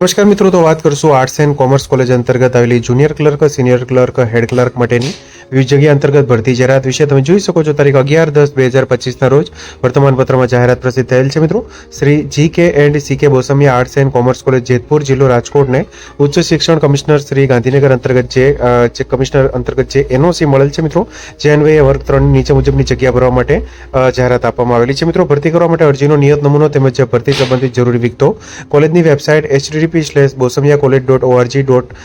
નમસ્કાર મિત્રો, તો વાત કરશું આર્ટ્સ એન્ડ કોમર્સ કોલેજ અંતર્ગત આવેલી junior clerk senior clerk head clerk માટેની. વિવિધ જગ્યા અંતર્ગત ભરતી જાહેરાત વિશે તમે જોઈ શકો છો. તારીખ અગિયાર દસ બે હજાર પચીસના રોજ વર્તમાનપત્રમાં જાહેરાત પ્રસિદ્ધ થયેલ છે મિત્રો. Shri ji K and C K Bosamia arts and commerce college Jetpur જિલ્લો રાજકોટને ઉચ્ચ શિક્ષણ કમિશનર શ્રી ગાંધીનગર અંતર્ગત જે કમિશનર અંતર્ગત જે એનઓસી મળેલ છે મિત્રો જે અન્વયે વર્ગ ત્રણ નીચે મુજબની જગ્યા ભરવા માટે જાહેરાત આપવામાં આવેલી છે મિત્રો. ભરતી કરવા માટે અરજીનો નિયત નમૂનો તેમજ ભરતી સંબંધિત જરૂરી વિગતો કોલેજની website HTTP slash Bosamia college dot ORG dot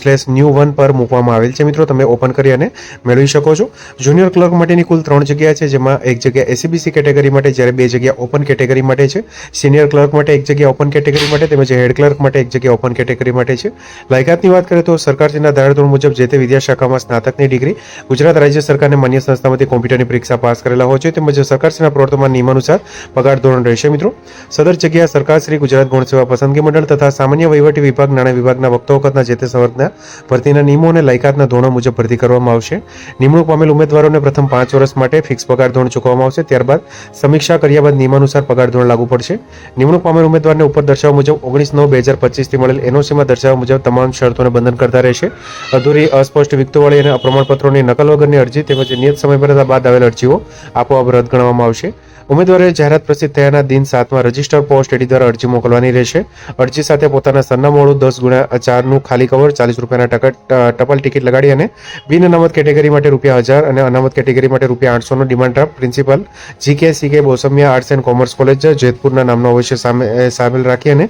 slash new one પર મૂકવામાં આવેલ છે મિત્રો. તમે ઓપન કરી અને મેળવી શકો છો. જુનિયર ક્લર્ક માટેની કુલ ત્રણ જગ્યા છે, જેમાં એક જગ્યા એસીબીસી કેટેગરી માટે, જ્યારે બે જગ્યા ઓપન કેટેગરી માટે છે. સિનિયર ક્લર્ક માટે એક જગ્યા ઓપન કેટેગરી માટે, તેમજ હેડ ક્લર્ક માટે એક જગ્યા ઓપન કેટેગરી માટે છે. લાયકાતની વાત કરીએ તો સરકારશ્રીના ધારાધોરણ મુજબ જે તે વિદ્યાશાખામાં સ્નાતકની ડિગ્રી ગુજરાત રાજ્ય સરકારને માન્ય સંસ્થામાંથી કોમ્પ્યુટરની પરીક્ષા પાસ કરેલા હોય છે, તેમજ સરકારશ્રીના પ્રવર્તમાન નિયમાનુસાર પગાર ધોરણ રહેશે. મિત્રો, સદર જગ્યા સરકારશ્રી ગુજરાત ગૌણ સેવા પસંદગી મંડળ તથા સામાન્ય વહીવટી વિભાગ નાણાં વિભાગના વખતો વખતના જે તે સંવર્ગના ભરતીના નિયમો અને લાયકાતના ધોરણો મુજબ ભરતી કરવામાં આવશે. નિમણૂક પામેલ ઉમેદવારોને પ્રથમ પાંચ વર્ષ માટે ફિક્સ પગાર ધોરણ ચૂકવવામાં આવશે. ત્યારબાદ સમીક્ષા કર્યા બાદ નિયમાનુસાર પગાર ધોરણ લાગુ પડશે. નિમણૂક પામેલ ઉમેદવારને ઉપર દર્શાવવા મુજબ ઓગણીસ નવ બે હજાર પચીસથી મળેલ એનઓસીમાં દર્શાવ્યા મુજબ તમામ શરતોને બંધન કરતા રહેશે. અધૂરી, અસ્પષ્ટ વિગતોવાળી અને પ્રમાણપત્રોની નકલ વગરની અરજી તેમજ નિયત સમયમર્યાદા બાદ આવેલ અરજીઓ આપોઆપ રદ ગણવામાં આવશે. ઉમેદવારે જાહેરાત પ્રસિદ્ધ થયાના દિન સાતમાં રજિસ્ટર પોસ્ટ એડી દ્વારા અરજી મોકલવાની રહેશે. અરજી સાથે પોતાના સરનામોળું દસ ગુણ્યા ચારનું ખાલી કવર, ચાલીસ રૂપિયાના ટકા ટપાલ ટિકિટ લગાડી અને બિન અનામત કેટેગરી માટે રૂપિયા હજાર અને અનામત કેટેગરી માટે રૂપિયા આઠસોનો demand draft principal GK CK Bosamia arts and commerce college, જેતપુરના નામનો અવશ્ય સામે, સામેલ રાખી અને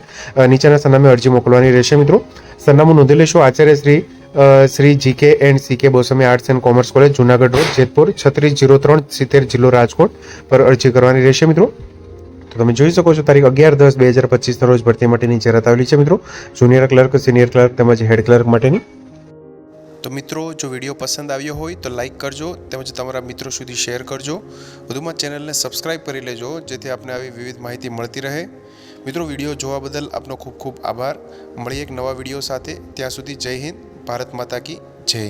નીચેના સરનામે અરજી મોકલવાની રહેશે મિત્રો. સરનામું નોંધી લેશો. Acharya Shri Shri GK and CK Bosamia arts and commerce college Junagadh road, Jetpur, છત્રીસ જીરો ત્રણ સિત્તેર જિલ્લો રાજકોટ પર અરજી કરવાની રહેશે મિત્રો. તો તમે જોઈ શકો છો, તારીખ અગિયાર દસ બે હજાર પચીસના રોજ ભરતી માટેની જાહેરાત આવેલી છે મિત્રો. જુનિયર ક્લર્ક, સિનિયર ક્લર્ક તેમજ હેડ ક્લર્ક માટેની. તો મિત્રો, જો વીડિયો પસંદ આવ્યો હોય તો લાઇક કરજો તેમજ તમારા મિત્રો સુધી શેર કરજો. વધુમાં ચેનલને સબસ્ક્રાઇબ કરી લેજો, જેથી આપને આવી વિવિધ માહિતી મળતી રહે. મિત્રો, વીડિયો જોવા બદલ આપનો ખૂબ ખૂબ આભાર. મળીએ એક નવા વીડિયો સાથે. ત્યાં સુધી જય હિન્દ. ભારત માતા કી જય.